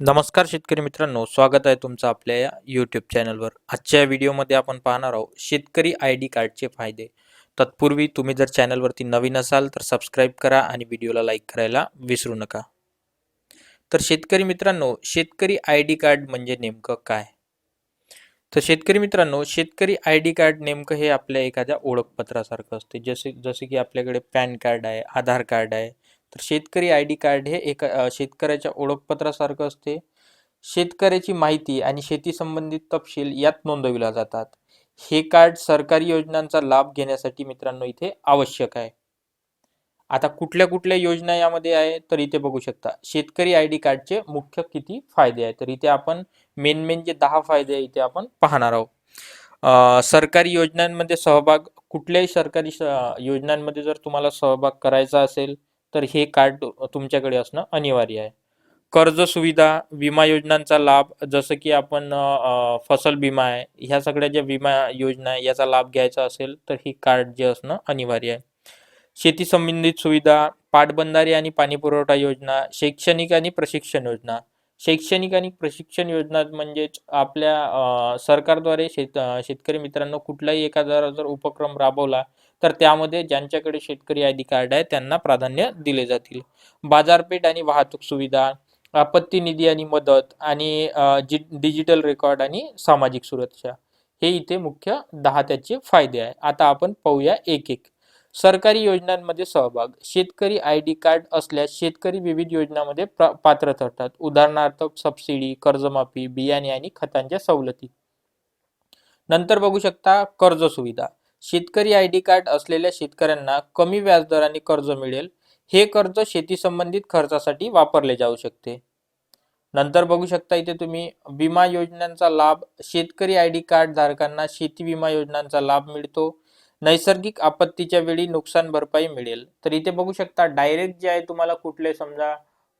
नमस्कार शेतकरी मित्रांनो स्वागत आहे तुमचं आपल्या या यूट्यूब चॅनलवर आजच्या व्हिडिओमध्ये आपण पाहणार आहोत शेतकरी आय डी कार्डचे फायदे. तत्पूर्वी तुम्ही जर चॅनलवरती नवीन असाल तर सबस्क्राईब करा आणि व्हिडिओला लाईक करायला विसरू नका. तर शेतकरी मित्रांनो शेतकरी आय डी कार्ड म्हणजे नेमकं काय? तर शेतकरी मित्रांनो शेतकरी आय डी कार्ड नेमकं हे आपल्या एखाद्या ओळखपत्रासारखं असते. जसे जसे की आपल्याकडे पॅन कार्ड आहे आधार कार्ड आहे तर शेतकरी आय डी कार्ड हे एका शेतकऱ्याच्या ओळखपत्रासारखं असते. शेतकऱ्याची माहिती आणि शेती संबंधित तपशील यात नोंदविला जातात. हे कार्ड सरकारी योजनांचा लाभ घेण्यासाठी मित्रांनो इथे आवश्यक आहे. आता कुठल्या कुठल्या योजना यामध्ये आहे तर इथे बघू शकता. शेतकरी आय डी कार्डचे मुख्य किती फायदे आहेत तर इथे आपण मेन मेन जे दहा फायदे आहे इथे आपण पाहणार आहोत. सरकारी योजनांमध्ये सहभाग कुठल्याही सरकारी योजनांमध्ये जर तुम्हाला सहभाग करायचा असेल तर हे कार्ड तुमच्याकडे असणं अनिवार्य आहे. कर्ज सुविधा विमा योजनांचा लाभ जसं की आपण फसल विमा आहे ह्या सगळ्या ज्या विमा योजना आहे याचा लाभ घ्यायचा असेल तर ही कार्ड जे असणं अनिवार्य आहे. शेती संबंधित सुविधा पाटबंधारे आणि पाणी पुरवठा योजना शैक्षणिक आणि प्रशिक्षण योजना शैक्षणिक आणि प्रशिक्षण योजना म्हणजेच आपल्या सरकारद्वारे शेत शेतकरी मित्रांनो कुठलाही एखादा जर उपक्रम राबवला तर त्यामध्ये ज्यांच्याकडे शेतकरी आय डी कार्ड आहे त्यांना प्राधान्य दिले जातील. बाजारपेठ आणि वाहतूक सुविधा आपत्ती निधी आणि मदत आणि डिजिटल रेकॉर्ड आणि सामाजिक सुरक्षा. हे इथे मुख्य दहा त्याचे फायदे आहे. आता आपण पाहूया एक एक. सरकारी योजनांमध्ये सहभाग शेतकरी आय डी कार्ड असल्यास शेतकरी विविध योजनांमध्ये प्रा- पात्र ठरतात. उदाहरणार्थ सबसिडी कर्जमाफी बियाणे आणि खतांच्या सवलती. नंतर बघू शकता कर्ज सुविधा. शेतकरी आय डी कार्ड असलेल्या शेतकऱ्यांना कमी व्याजदराने कर्ज मिळेल. हे कर्ज शेती संबंधित खर्चासाठी वापरले जाऊ शकते. नंतर बघू शकता इथे तुम्ही विमा योजनांचा लाभ शेतकरी आय डी कार्ड धारकांना शेती विमा योजनांचा लाभ मिळतो. नैसर्गिक आपत्तीच्या वेळी नुकसान भरपाई मिळेल. तर इथे बघू शकता डायरेक्ट जे आहे तुम्हाला कुठले समजा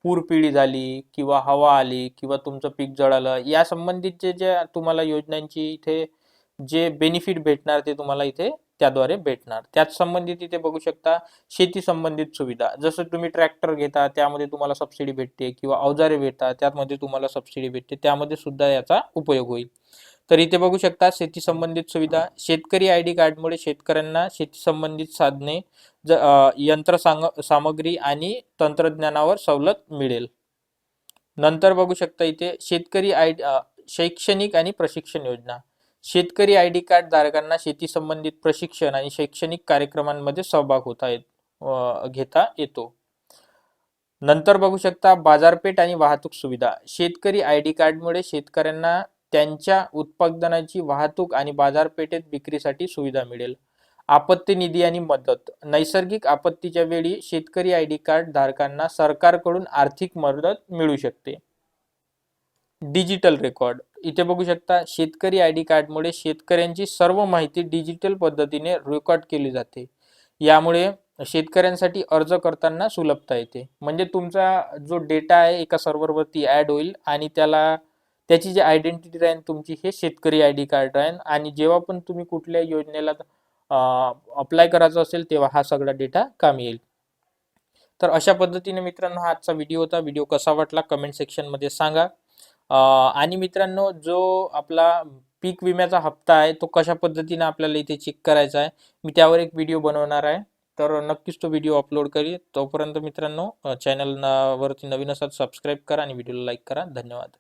पूरपिढी झाली किंवा हवा आली किंवा तुमचं पीक जळालं या संबंधित जे जे तुम्हाला योजनांची इथे जे बेनिफिट भेटणार ते तुम्हाला इथे त्याद्वारे भेटणार. त्याच संबंधित इथे बघू शकता शेती संबंधित सुविधा. जसं तुम्ही ट्रॅक्टर घेता त्यामध्ये तुम्हाला सबसिडी भेटते किंवा अवजारे भेटतात त्यामध्ये तुम्हाला सबसिडी भेटते त्यामध्ये सुद्धा याचा उपयोग होईल. तर इथे बघू शकता शेती संबंधित सुविधा. शेतकरी आय डी कार्डमुळे शेतकऱ्यांना शेती संबंधित साधने ज यंत्र सांग सामग्री आणि तंत्रज्ञानावर सवलत मिळेल. नंतर बघू शकता इथे शेतकरी आय शैक्षणिक आणि प्रशिक्षण योजना. शेतकरी आय डी कार्ड धारकांना शेती संबंधित प्रशिक्षण आणि शैक्षणिक कार्यक्रमांमध्ये सहभाग होता येत घेता येतो. नंतर बघू शकता बाजारपेठ आणि वाहतूक सुविधा. शेतकरी आय डी कार्डमुळे शेतकऱ्यांना त्यांच्या उत्पादनाची वाहतूक आणि बाजारपेठेत विक्रीसाठी सुविधा मिळेल. आपत्ती निधी आणि मदत. नैसर्गिक आपत्तीच्या वेळी शेतकरी आय डी कार्ड धारकांना सरकारकडून आर्थिक मदत मिळू शकते. Digital record. इथे बघू शकता शेतकरी आय डी कार्डमुळे शेतकऱ्यांची सर्व माहिती डिजिटल पद्धतीने रेकॉर्ड केली जाते. यामुळे शेतकऱ्यांसाठी अर्ज करताना सुलभता येते. म्हणजे तुमचा जो डेटा आहे एका सर्व्हरवरती ऍड होईल आणि त्याला त्याची जी आयडेंटिटी राहील तुमची हे शेतकरी आय डी कार्ड राहील आणि जेव्हा पण तुम्ही कुठल्या योजनेला अप्लाय करायचं असेल तेव्हा हा सगळा डेटा काम येईल. तर अशा पद्धतीने मित्रांनो हा आजचा व्हिडिओ होता. व्हिडिओ कसा वाटला कमेंट सेक्शनमध्ये सांगा. आणि मित्रांनो जो आपला पीक विम्याचा हप्ता आहे तो कशा पद्धतीने आपल्याला इथे चेक करायचा आहे मी त्यावर एक व्हिडिओ बनवणार आहे. तर नक्कीच तो व्हिडिओ अपलोड करी. तोपर्यंत मित्रांनो चॅनल वरती नवीन असाल सबस्क्राईब करा आणि व्हिडिओला लाईक करा. धन्यवाद.